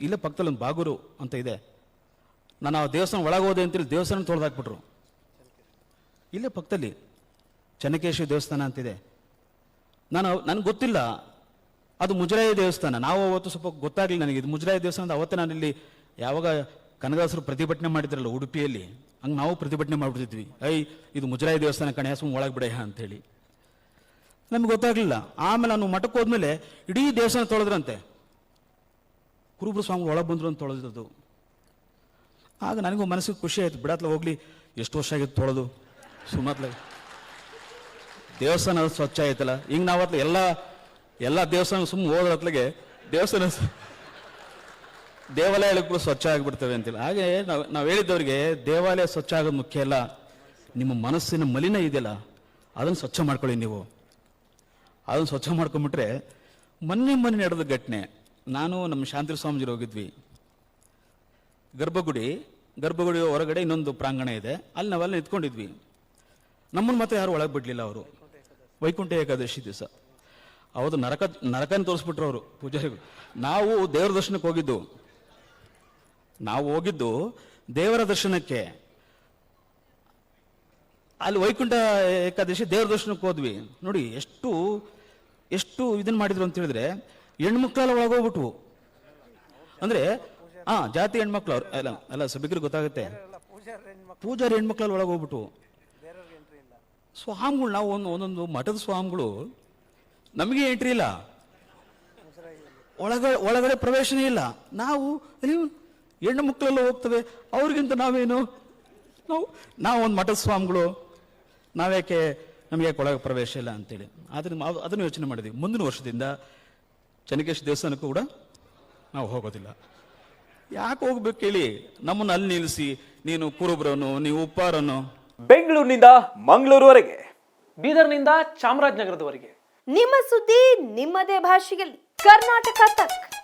ಇಲ್ಲೇ ಪಕ್ಕದಲ್ಲಿ ಒಂದು ಬಾಗೂರು ಅಂತ ಇದೆ. ನಾನು ಆ ದೇವಸ್ಥಾನ ಒಳಗೆ ಹೋದೆ ಅಂತೇಳಿ ದೇವಸ್ಥಾನ ತೊಳೆದಾಕ್ಬಿಟ್ರು ಇಲ್ಲೇ ಪಕ್ಕದಲ್ಲಿ ಚೆನ್ನಕೇಶ್ವರ ದೇವಸ್ಥಾನ ಅಂತಿದೆ ನಾನು ನನಗೆ ಗೊತ್ತಿಲ್ಲ. ಅದು ಮುಜರಾಯಿ ದೇವಸ್ಥಾನ. ನಾವು ಅವತ್ತು ಸ್ವಲ್ಪ ಗೊತ್ತಾಗಲಿಲ್ಲ ನನಗೆ. ಇದು ಮುಜರಾಯಿ ದೇವಸ್ಥಾನದ ಅವತ್ತು ನಾನು ಇಲ್ಲಿ ಯಾವಾಗ ಕನಕದಾಸರು ಪ್ರತಿಭಟನೆ ಮಾಡಿದ್ರಲ್ಲ ಉಡುಪಿಯಲ್ಲಿ. ಹಂಗೆ ನಾವು ಪ್ರತಿಭಟನೆ ಮಾಡಿಬಿಟ್ಟಿದ್ವಿ. ಐ, ಇದು ಮುಜರಾಯಿ ದೇವಸ್ಥಾನ ಕಣೆ ಸುಮ್ಮನೆ ಒಳಗೆ ಬಿಡೆ ಅಂಥೇಳಿ ನಮ್ಗೆ ಗೊತ್ತಾಗಲಿಲ್ಲ. ಆಮೇಲೆ ನಾನು ಮಠಕ್ಕೆ ಹೋದ್ಮೇಲೆ ಇಡೀ ದೇವಸ್ಥಾನ ತೊಳೆದ್ರಂತೆ. ಕುರುಬರು ಸ್ವಾಮಿಗಳು ಒಳಗೆ ಬಂದರು ಅಂತ ತೊಳೆದದ್ದು. ಆಗ ನನಗೂ ಮನಸ್ಸಿಗೆ ಖುಷಿ ಆಯ್ತು, ಬಿಡತ್ಲ, ಹೋಗಲಿ. ಎಷ್ಟು ವರ್ಷ ಆಗಿತ್ತು ತೊಳೆದು? ಸುಮ್ಮತ್ಲ ದೇವಸ್ಥಾನ ಸ್ವಚ್ಛ ಆಯ್ತಲ್ಲ. ಹಿಂಗೆ ನಾವತ್ಲ ಎಲ್ಲ ಎಲ್ಲ ದೇವಸ್ಥಾನ ಸುಮ್ಮನೆ ಹೋದ್ರತ್ಲಗೆ ದೇವಸ್ಥಾನ ದೇವಾಲಯಗಳು ಕೂಡ ಸ್ವಚ್ಛ ಆಗಿಬಿಡ್ತವೆ ಅಂತಿಲ್ಲ. ಹಾಗೆ ನಾವು ನಾವು ಹೇಳಿದ್ದವ್ರಿಗೆ ದೇವಾಲಯ ಸ್ವಚ್ಛ ಆಗೋದು ಮುಖ್ಯ ಅಲ್ಲ. ನಿಮ್ಮ ಮನಸ್ಸಿನ ಮಲಿನ ಇದೆಯಲ್ಲ, ಅದನ್ನು ಸ್ವಚ್ಛ ಮಾಡ್ಕೊಳ್ಳಿ ನೀವು. ಅದನ್ನು ಸ್ವಚ್ಛ ಮಾಡ್ಕೊಂಬಿಟ್ರೆ ಮೊನ್ನೆ ಮೊನ್ನೆ ನಡೆದ ಘಟನೆ. ನಾನು ನಮ್ಮ ಶಾಂತಿ ಸ್ವಾಮೀಜಿರು ಹೋಗಿದ್ವಿ. ಗರ್ಭಗುಡಿ ಗರ್ಭಗುಡಿ ಹೊರಗಡೆ ಇನ್ನೊಂದು ಪ್ರಾಂಗಣ ಇದೆ. ಅಲ್ಲಿ ನಾವೆಲ್ಲ ನಿಂತ್ಕೊಂಡಿದ್ವಿ. ನಮ್ಮನ್ನು ಮಾತ್ರ ಯಾರು ಒಳಗೆ ಬಿಡಲಿಲ್ಲ ಅವರು. ವೈಕುಂಠ ಏಕಾದಶಿ ದಿವಸ. ಅವತ್ತು ನರಕ, ನರಕನ ತೋರಿಸ್ಬಿಟ್ರು ಅವರು ಪೂಜಾರಿಗಳು. ನಾವು ದೇವರ ದರ್ಶನಕ್ಕೆ ಹೋಗಿದ್ದು. ನಾವು ಹೋಗಿದ್ದು ದೇವರ ದರ್ಶನಕ್ಕೆ. ಅಲ್ಲಿ ವೈಕುಂಠ ಏಕಾದಶಿ ದೇವರ ದರ್ಶನಕ್ಕೆ ಹೋದ್ವಿ. ನೋಡಿ, ಎಷ್ಟು ಎಷ್ಟು ಇದನ್ನ ಮಾಡಿದ್ರು ಅಂತ ಹೇಳಿದ್ರೆ ಹೆಣ್ಮಕ್ಳೆಲ್ಲ ಒಳಗೋಗ್ಬಿಟ್ವು. ಅಂದ್ರೆ ಹಾ ಜಾತಿ ಹೆಣ್ಮಕ್ಳು ಅವ್ರು, ಅಲ್ಲ ಅಲ್ಲ, ಸಭಿಕರಿಗೆ ಗೊತ್ತಾಗುತ್ತೆ. ಪೂಜಾರಿ ಹೆಣ್ಮಕ್ಳಲ್ಲಿ ಒಳಗೋಗ್ಬಿಟ್ವು. ಸ್ವಾಮಿಗಳು, ನಾವು ಒಂದು, ಒಂದೊಂದು ಮಠದ ಸ್ವಾಮಿಗಳು, ನಮಗೆ ಎಂಟ್ರಿ ಇಲ್ಲ. ಒಳಗಡೆ ಒಳಗಡೆ ಪ್ರವೇಶನೇ ಇಲ್ಲ. ನಾವು ಹೆಣ್ಣು ಮಕ್ಕಳೆಲ್ಲ ಹೋಗ್ತವೆ, ಅವ್ರಿಗಿಂತ ನಾವೇನು? ನಾವು ನಾವು ಒಂದು ಮಠದ ಸ್ವಾಮಿಗಳು. ನಾವ್ಯಾಕೆ ನಮಗೆ ಒಳಗೆ ಪ್ರವೇಶ ಇಲ್ಲ ಅಂತೇಳಿ. ಆದ್ರೆ ಅದನ್ನು ಯೋಚನೆ ಮಾಡಿದ್ವಿ. ಮುಂದಿನ ವರ್ಷದಿಂದ ಚೆನ್ನಕೇಶ್ ದೇವಸ್ಥಾನಕ್ಕೂ ಕೂಡ ನಾವು ಹೋಗೋದಿಲ್ಲ. ಯಾಕೆ ಹೋಗ್ಬೇಕು ಹೇಳಿ? ನಮ್ಮನ್ನು ಅಲ್ಲಿ ನಿಲ್ಲಿಸಿ ನೀನು ಕುರುಬ್ರನು ನೀವು ಉಪ್ಪಾರನು. ಬೆಂಗಳೂರಿನಿಂದ ಮಂಗಳೂರುವರೆಗೆ ಬೀದರ್ನಿಂದ ಚಾಮರಾಜನಗರದವರೆಗೆ. ನಿಮ್ಮ ಸುದ್ದಿ ನಿಮ್ಮದೇ ಭಾಷೆಯಲ್ಲಿ. ಕರ್ನಾಟಕ ತಕ್.